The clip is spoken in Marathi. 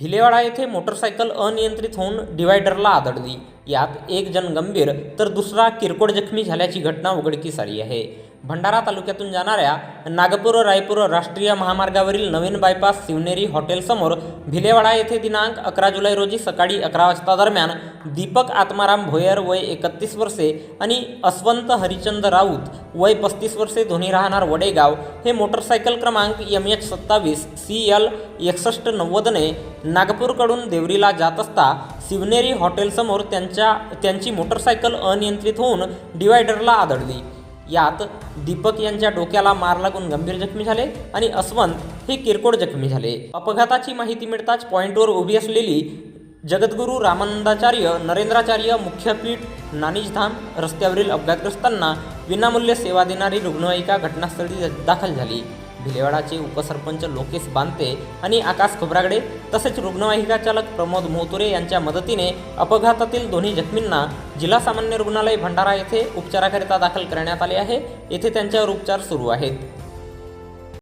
भिलेवाडा येथे मोटरसायकल अनियंत्रित होऊन डिवायडरला आदळली. यात एक जण गंभीर तर दुसरा किरकोळ जखमी झाल्याची घटना उघडकीस आली आहे. भंडारा तालुक्यातून जाणाऱ्या नागपूर रायपूर राष्ट्रीय महामार्गावरील नवीन बायपास शिवनेरी हॉटेलसमोर भिलेवाडा येथे दिनांक अकरा जुलै रोजी सकाळी अकरा वाजता दरम्यान दीपक आत्माराम भोयर वय एकतीस वर्षे आणि अस्वंत हरिचंद राऊत वय पस्तीस वर्षे धोनी राहणार वडेगाव. हे मोटरसायकल क्रमांक एम एच सत्तावीस सी एल एकसष्ट नव्वदने नागपूरकडून देवरीला जात असता शिवनेरी हॉटेलसमोर त्यांच्या त्यांची मोटरसायकल अनियंत्रित होऊन डिवायडरला आदळली. यात दीपक यांच्या डोक्याला मार लागून गंभीर जखमी झाले आणि अस्वंत हे किरकोळ जखमी झाले. अपघाताची माहिती मिळताच पॉईंटवर उभी असलेली जगद्गुरू रामानंदाचार्य नरेंद्राचार्य मुख्यपीठ नानिजधाम रस्त्यावरील अपघातग्रस्तांना विनामूल्य सेवा देणारी रुग्णवाहिका घटनास्थळी दाखल झाली. भिलेवाडाचे उपसरपंच लोकेश बांते आणि आकाश खोब्रागडे तसेच रुग्णवाहिका चालक प्रमोद मोहतुरे यांच्या मदतीने अपघातातील दोन्ही जखमींना जिल्हा सामान्य रुग्णालय भंडारा येथे उपचाराकरिता दाखल करण्यात आले आहे. येथे त्यांच्यावर उपचार सुरू आहेत.